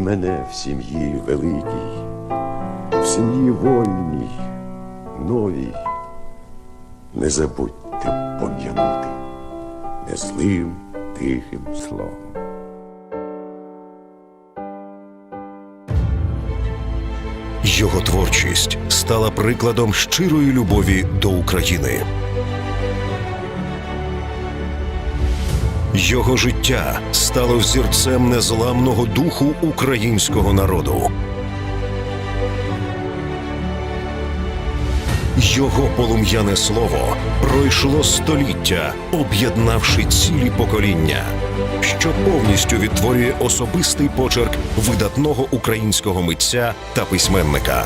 мене в сім'ї великій, в сім'ї вольній, новій. Не забудьте пом'янути незлим тихим словом. Його творчість стала прикладом щирої любові до України. Його життя стало взірцем незламного духу українського народу. Його полум'яне слово пройшло століття, об'єднавши цілі покоління, що повністю відтворює особистий почерк видатного українського митця та письменника.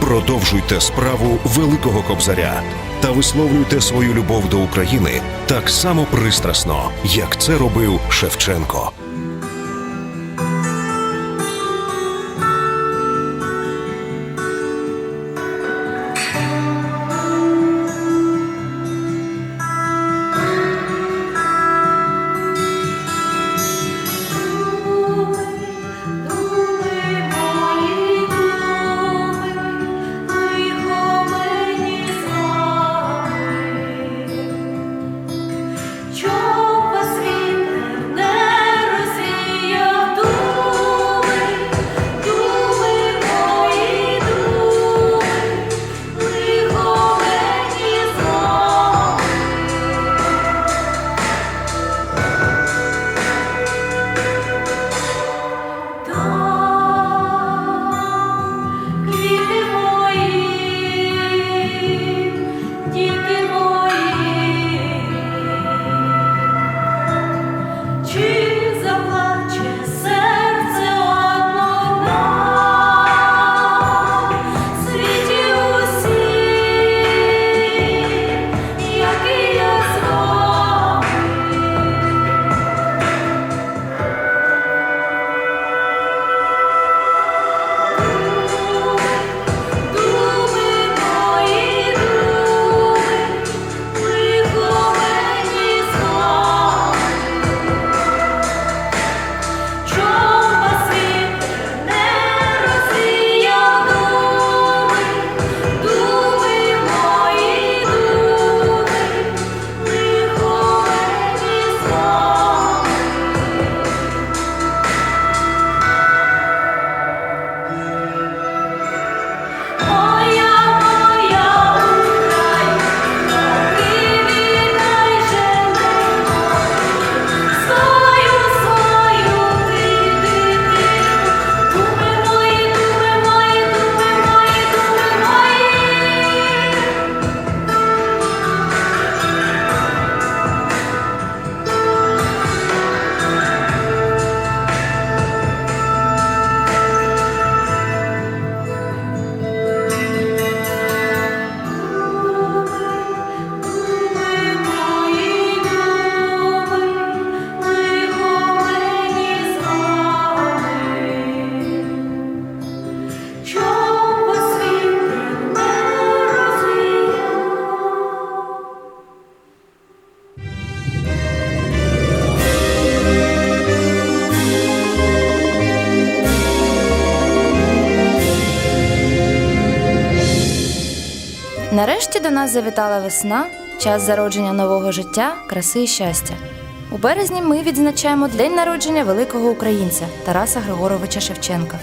Продовжуйте справу Великого Кобзаря та висловлюйте свою любов до України так само пристрасно, як це робив Шевченко. Нарешті до нас завітала весна, час зародження нового життя, краси і щастя. У березні ми відзначаємо день народження великого українця Тараса Григоровича Шевченка.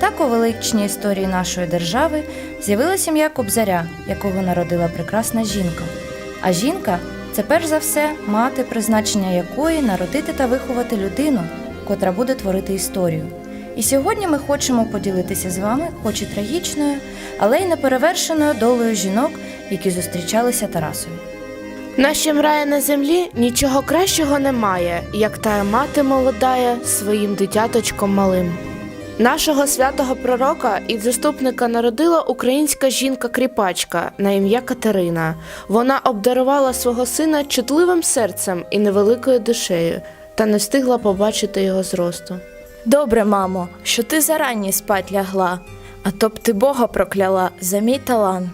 Так у величній історії нашої держави з'явилася сім'я Кобзаря, якого народила прекрасна жінка. А жінка це перш за все мати, призначення якої народити та виховати людину, котра буде творити історію. І сьогодні ми хочемо поділитися з вами, хоч і трагічною, але й неперевершеною долею жінок, які зустрічалися Тарасові. В нашім раї на землі нічого кращого немає, як та мати молодая своїм дитяточком малим. Нашого святого пророка і заступника народила українська жінка-кріпачка на ім'я Катерина. Вона обдарувала свого сина чутливим серцем і невеликою душею, та не встигла побачити його зросту. Добре, мамо, що ти зарані спать лягла, а то б ти Бога прокляла за мій талант.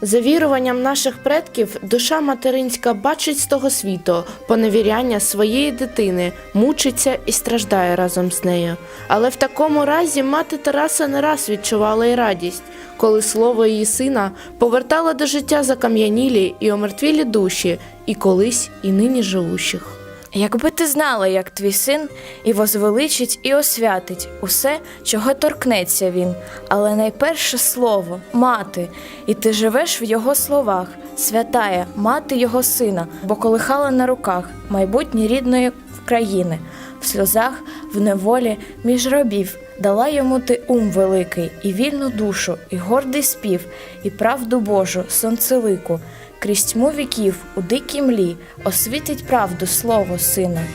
За віруванням наших предків, душа материнська бачить з того світу поневіряння своєї дитини, мучиться і страждає разом з нею. Але в такому разі мати Тараса не раз відчувала й радість, коли слово її сина повертало до життя закам'янілі і омертвілі душі, і колись, і нині живущих. Якби ти знала, як твій син і возвеличить, і освятить усе, чого торкнеться він, але найперше слово мати, і ти живеш в його словах, святая, мати його сина, бо колихала на руках майбутнє рідної країни, в сльозах, в неволі, між робів. Дала йому ти ум великий, і вільну душу, і гордий спів, і правду Божу, сонцелику, крізь тьму віків у дикій млі освітить правду слово сина.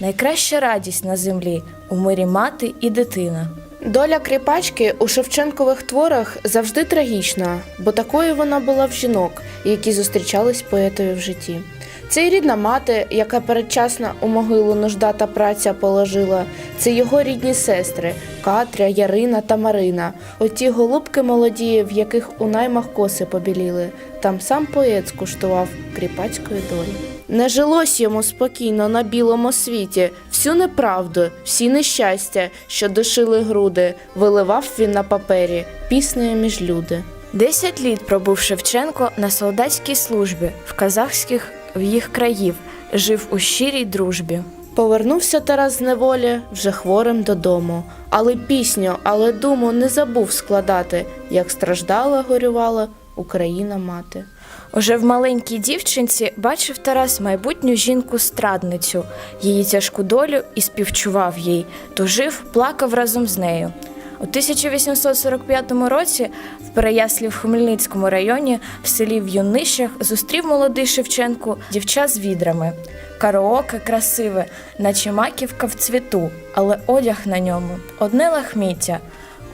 Найкраща радість на землі у мирі мати і дитина. Доля кріпачки у Шевченкових творах завжди трагічна, бо такою вона була в жінок, які зустрічались поетою в житті. Це й рідна мати, яка передчасно у могилу нужда та праця положила. Це його рідні сестри Катря, Ярина та Марина. Оті голубки молоді, в яких у наймах коси побіліли. Там сам поет скуштував кріпацької долі. Не жилось йому спокійно на білому світі, всю неправду, всі нещастя, що душили груди, виливав він на папері піснею між люди. Десять літ пробув Шевченко на солдатській службі в казахських в їх країв, жив у щирій дружбі. Повернувся Тарас з неволі вже хворим додому, але пісню, але думу не забув складати, як страждала, горювала Україна мати. Уже в маленькій дівчинці бачив Тарас майбутню жінку-страдницю, її тяжку долю і співчував їй, тужив, плакав разом з нею. У 1845 році в Переяслі в Хмельницькому районі в селі в Юнищах зустрів молодий Шевченку дівча з відрами. Караоке красиве, наче маківка в цвіту, але одяг на ньому одне лахміття.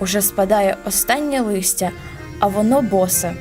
Уже спадає останнє листя, а воно босе.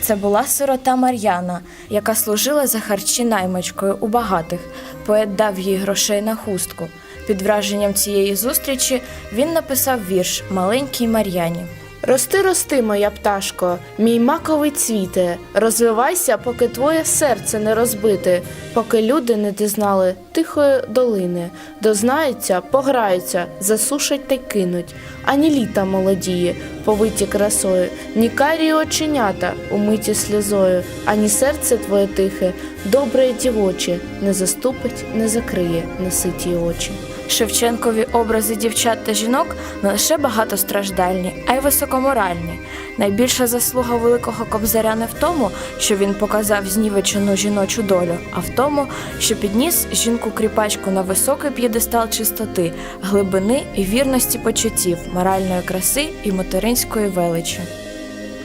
Це була сирота Мар'яна, яка служила за харчі наймичкою у багатих. Поет дав їй грошей на хустку. Під враженням цієї зустрічі він написав вірш Маленькій Мар'яні. Рости, рости, моя пташко, мій маковий цвіте, розвивайся, поки твоє серце не розбите, поки люди не дізнали тихої долини, дознаються, пограються, засушать та й кинуть, ані літа молодіє, повиті красою, ні карі оченята, умиті сльозою, ані серце твоє тихе, добре дівоче, не заступить, не закриє неситі очі. Шевченкові образи дівчат та жінок не лише багатостраждальні, а й високоморальні. Найбільша заслуга великого кобзаря не в тому, що він показав знівечену жіночу долю, а в тому, що підніс жінку-кріпачку на високий п'єдестал чистоти, глибини і вірності почуттів, моральної краси і материнської величі.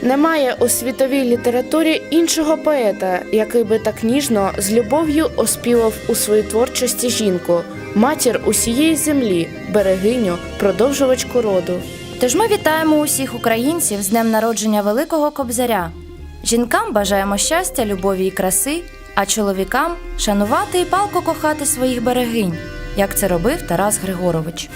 Немає у світовій літературі іншого поета, який би так ніжно з любов'ю оспівав у своїй творчості жінку, матір усієї землі, берегиню, продовжувачку роду. Тож ми вітаємо усіх українців з днем народження Великого Кобзаря. Жінкам бажаємо щастя, любові і краси, а чоловікам шанувати і палко кохати своїх берегинь, як це робив Тарас Григорович.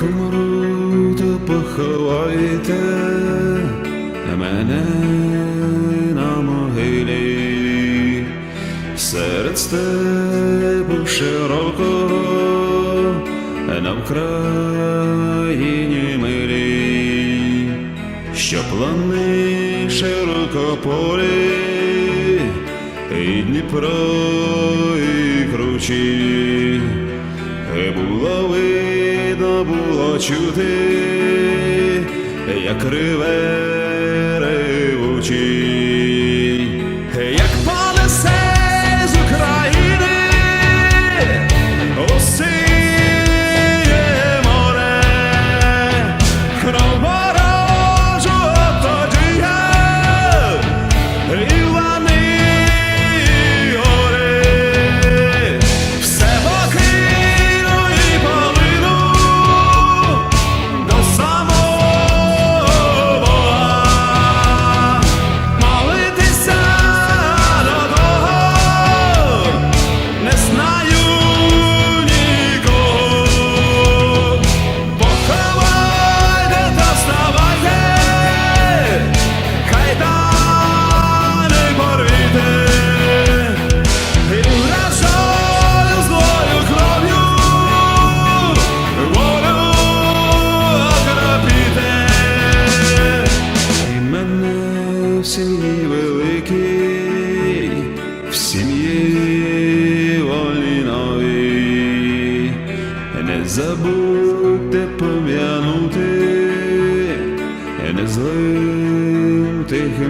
Як умру, то поховайте мене на могилі серед степу широкого на Вкраїні милі, що плани широкополі і Дніпро і кручі. І Було видно, було чути, як реве ревучі,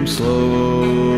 незлим тихим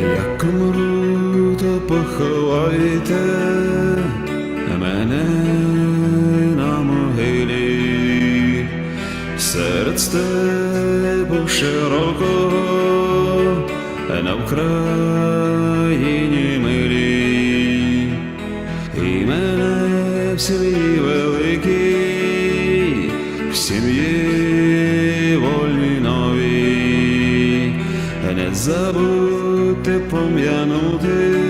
Як умру, то поховайте мене на могилі. Серед степу широкого на Вкраїні милі, і мене в сім'ї великій, в сім'ї вольній новій, не забудьте пом'янути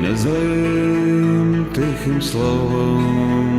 незлим тихим словом.